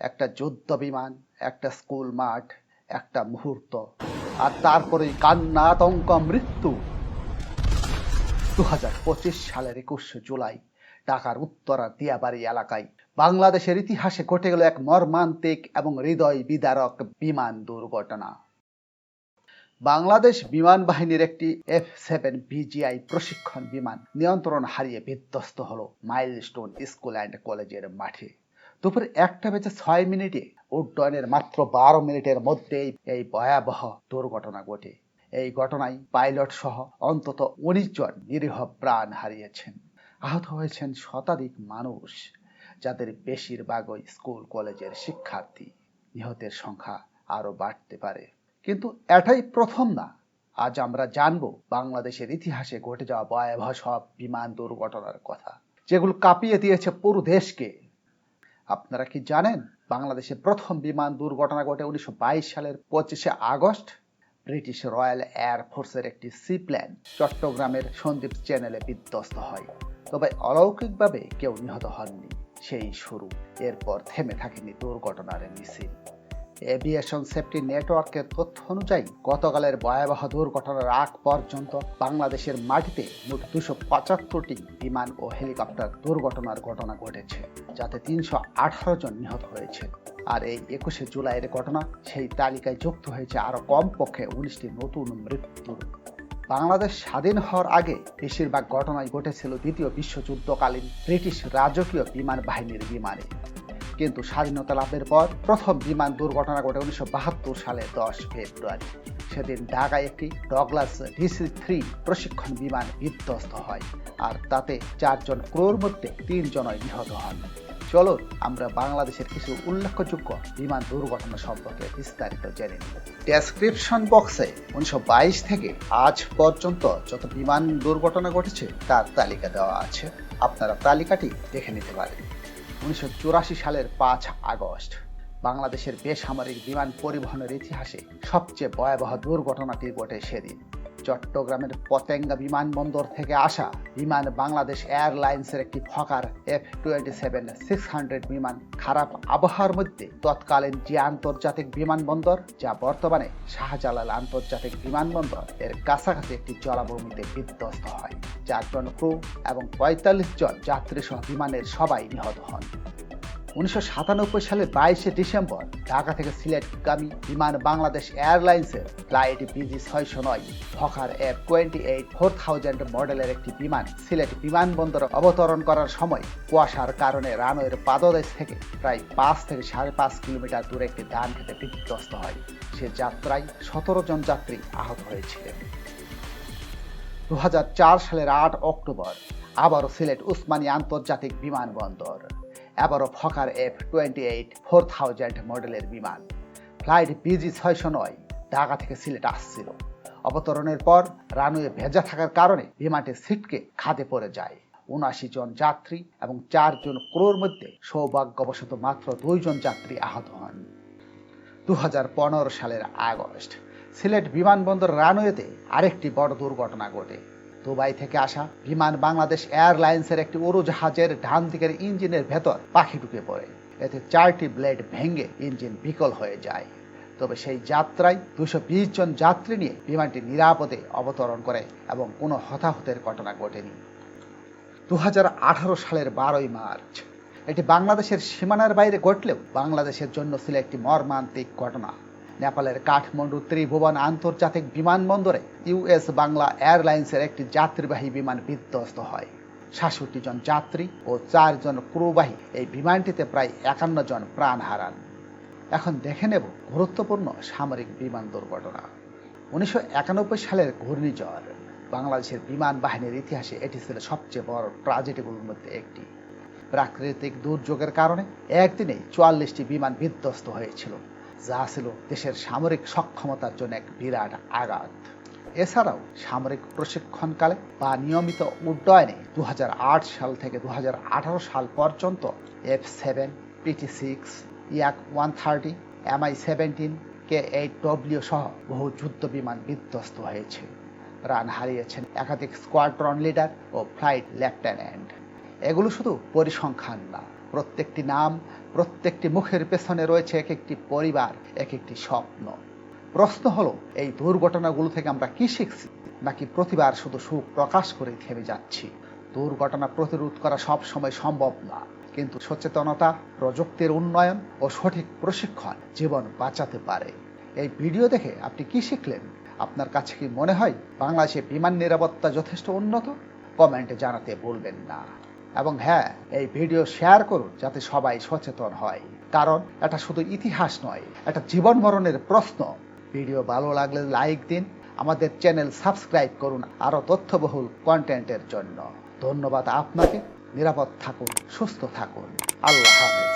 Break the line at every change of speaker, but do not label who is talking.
একটা যুদ্ধ বিমান একটা স্কুল মাঠ, একটা মুহূর্ত, আর তারপরে কান্না আতঙ্ক মৃত্যু। দু হাজার পঁচিশ সালের একুশে জুলাই, ঢাকার উত্তরা দিয়াবাড়ি এলাকায় বাংলাদেশের ইতিহাসে ঘটে গেল এক মর্মান্তিক এবং হৃদয় বিদারক বিমান দুর্ঘটনা। বাংলাদেশ বিমান বাহিনীর একটি এফ সেভেন বিজিআই প্রশিক্ষণ বিমান নিয়ন্ত্রণ হারিয়ে বিধ্বস্ত হলো মাইলস্টোন স্কুল অ্যান্ড কলেজের মাঠে। দুপুর একটা বেজে ছয় মিনিটে উড্ডয়নের মাত্র বারো মিনিটের মধ্যেই এই ভয়াবহ দুর্ঘটনা ঘটে। এই ঘটনায় পাইলট সহ অন্তত উনিশ জন নিরীহ প্রাণ হারিয়েছেন। আহত হয়েছেন শতাধিক মানুষ, যাদের বেশিরভাগই স্কুল, কলেজের শিক্ষার্থী। নিহতের সংখ্যা আরও বাড়তে পারে। কিন্তু এটাই প্রথম না। আজ আমরা জানব বাংলাদেশের ইতিহাসে ঘটে যাওয়া ভয়াবহ সব বিমান দুর্ঘটনার কথা, যেগুলো কাঁপিয়ে দিয়েছে পুরো দেশকে। আপনারা কি জানেন বাংলাদেশে প্রথম বিমান দুর্ঘটনা ঘটে উনিশশো সালের পঁচিশে আগস্ট? ব্রিটিশ রয়্যাল এয়ার ফোর্সের একটি সিপ্ল্যান চট্টগ্রামের সন্দীপ চ্যানেলে বিধ্বস্ত হয়। তবে অলৌকিকভাবে কেউ নিহত হননি। সেই শুরু। এরপর থেমে থাকেনি দুর্ঘটনার মিছিল। এভিয়েশন সেফটি নেটওয়ার্কের তথ্য অনুযায়ী, গতকালের ভয়াবহ দুর্ঘটনার আগ পর্যন্ত বাংলাদেশের মাটিতে মোট দুশো পঁচাত্তরটি বিমান ও হেলিকপ্টার দুর্ঘটনার ঘটনা ঘটেছে, যাতে তিনশো আঠারো জন নিহত হয়েছে। আর এই একুশে জুলাইয়ের ঘটনা, সেই তালিকায় যুক্ত হয়েছে আরও কমপক্ষে উনিশটি নতুন মৃত্যুর। বাংলাদেশ স্বাধীন হওয়ার আগে বেশিরভাগ ঘটনাই ঘটেছিল দ্বিতীয় বিশ্বযুদ্ধকালীন ব্রিটিশ রাজকীয় বিমান বাহিনীর বিমানে। কিন্তু স্বাধীনতা লাভের পর প্রথম বিমান দুর্ঘটনা ঘটে উনিশশো বাহাত্তর সালে দশ ফেব্রুয়ারি। সেদিন ঢাকায় একটি ডগলাস ডিসি থ্রি প্রশিক্ষণ বিমান বিধ্বস্ত হয় আর তাতে চারজন ক্রোর মধ্যে তিনজনই নিহত হন। চলো আমরা বাংলাদেশের কিছু উল্লেখযোগ্য বিমান দুর্ঘটনা সম্পর্কে বিস্তারিত জেনে নিব ডেসক্রিপশন বক্সে উনিশশো বাইশ থেকে আজ পর্যন্ত যত বিমান দুর্ঘটনা ঘটেছে তার তালিকা দেওয়া আছে। আপনারা তালিকাটি দেখে নিতে পারেন। উনিশশো চুরাশি সালের পাঁচ আগস্ট, বাংলাদেশের বেসামরিক বিমান পরিবহনের ইতিহাসে সবচেয়ে ভয়াবহ দুর্ঘটনাটি ঘটে সেদিন। চট্টগ্রামের পতেঙ্গা বিমানবন্দর থেকে আসা বিমান বাংলাদেশ এয়ারলাইন্সের একটি Fokker F twenty seven six hundred বিমান খারাপ আবহাওয়ার মধ্যে তৎকালীন যে আন্তর্জাতিক বিমানবন্দর, যা বর্তমানে শাহজালাল আন্তর্জাতিক বিমানবন্দর, এর কাছাকাছি একটি জলাভূমিতে বিধ্বস্ত হয় চারজন ক্রু এবং পঁয়তাল্লিশ জন যাত্রী সহ বিমানের সবাই নিহত হন। উনিশশো সালের বাইশে ডিসেম্বর ঢাকা থেকে সিলেটগামী বিমান বাংলাদেশ এয়ারলাইন্সের ফ্লাইট বিজি ছয়শো নয় Fokker F twenty eight four thousand মডেলের একটি বিমান সিলেট বিমানবন্দরে অবতরণ করার সময় কুয়াশার কারণে রানওয়ের পাদদেশ থেকে প্রায় পাঁচ থেকে সাড়ে পাঁচ কিলোমিটার দূরে একটি ধান খেতে বিধ্বস্ত হয়। সে যাত্রায় সতেরো জন যাত্রী আহত হয়েছিলেন। দু হাজার চার সালের আট অক্টোবর আবারও সিলেট উসমানী আন্তর্জাতিক বিমানবন্দর। আবারও Fokker F twenty eight four thousand মডেলের বিমান। ফ্লাইট বিজি ছয়শো নয় ঢাকা থেকে সিলেট আসছিল। অবতরণের পর রানওয়ে ভেজা থাকার কারণে বিমানটি সিটকে খাদে পড়ে যায়। উনআশি জন যাত্রী এবং চারজন ক্রোর মধ্যে সৌভাগ্যবশত মাত্র দুইজন যাত্রী আহত হন। দু হাজার পনেরো সালের আগস্ট, সিলেট বিমানবন্দর রানওয়েতে আরেকটি বড় দুর্ঘটনা ঘটে। দুবাই থেকে আসা বিমান বাংলাদেশ এয়ারলাইন্সের একটি উড়োজাহাজের ডান দিকের ইঞ্জিনের ভেতর পাখি ঢুকে পড়ে। এতে চারটি ব্লেড ভেঙে ইঞ্জিন বিকল হয়ে যায়। তবে সেই যাত্রায় দুশো বিশ জন যাত্রী নিয়ে বিমানটি নিরাপদে অবতরণ করে এবং কোনো হতাহতের ঘটনা ঘটেনি। দুহাজার আঠারো সালের বারোই মার্চ, এটি বাংলাদেশের সীমানার বাইরে ঘটলেও বাংলাদেশের জন্য ছিল একটি মর্মান্তিক ঘটনা। নেপালের কাঠমান্ডু ত্রিভুবন আন্তর্জাতিক বিমানবন্দরে ইউএস বাংলা এয়ারলাইন্সের একটি যাত্রীবাহী বিমান বিধ্বস্ত হয়। সাতষট্টি জন যাত্রী ও চারজন ক্রুবাহী এই বিমানটিতে প্রায় একান্ন জন প্রাণ হারান। এখন দেখে নেব গুরুত্বপূর্ণ সামরিক বিমান দুর্ঘটনা। উনিশশো একানব্বই সালের ঘূর্ণিঝড়। বাংলাদেশের বিমান বাহিনীর ইতিহাসে এটি ছিল সবচেয়ে বড় ট্রাজেডিগুলোর মধ্যে একটি। প্রাকৃতিক দুর্যোগের কারণে একদিনে চুয়াল্লিশটি বিমান বিধ্বস্ত হয়েছিল। যা ছিল দেশের সামরিক সক্ষমতার জন্য এক বিরাট আঘাত। এছাড়াও সামরিক প্রশিক্ষণকালে বা নিয়মিত উড্ডয়নে দু হাজার আট সাল থেকে দুহাজার আঠারো সাল পর্যন্ত F seven, PT six, Yak one thirty MI seventeen, K eight W সহ বহু যুদ্ধ বিমান বিধ্বস্ত হয়েছে। রান হারিয়েছেন একাধিক স্কোয়াড্রন লিডার ও ফ্লাইট লেফটেন্যান্ট। এগুলো শুধু পরিসংখ্যান না প্রত্যেকটি নাম, প্রত্যেকটি মুখের পেছনে রয়েছে এক একটি পরিবার এক একটি স্বপ্ন। প্রশ্ন হলো, এই দুর্ঘটনাগুলো থেকে আমরা কি শিখছি? নাকি প্রতিবার শুধু সুখ প্রকাশ করে থেমে যাচ্ছি? দুর্ঘটনা প্রতিরোধ করা সব সময় সম্ভব না। কিন্তু সচেতনতা, প্রযুক্তির উন্নয়ন ও সঠিক প্রশিক্ষণ জীবন বাঁচাতে পারে। এই ভিডিও দেখে আপনি কি শিখলেন? আপনার কাছে কি মনে হয়, বাংলাদেশে বিমান নিরাপত্তা যথেষ্ট উন্নত? কমেন্টে জানাতে ভুলবেন না। এবং হ্যাঁ এই ভিডিও শেয়ার করুন যাতে সবাই সচেতন হয়। কারণ এটা শুধু ইতিহাস নয়, এটা জীবন মরণের প্রশ্ন। ভিডিও ভালো লাগলে লাইক দিন, আমাদের চ্যানেল সাবস্ক্রাইব করুন আরও তথ্যবহুল কন্টেন্টের জন্য। ধন্যবাদ আপনাকে, নিরাপদ থাকুন, সুস্থ থাকুন। আল্লাহ হাফেজ।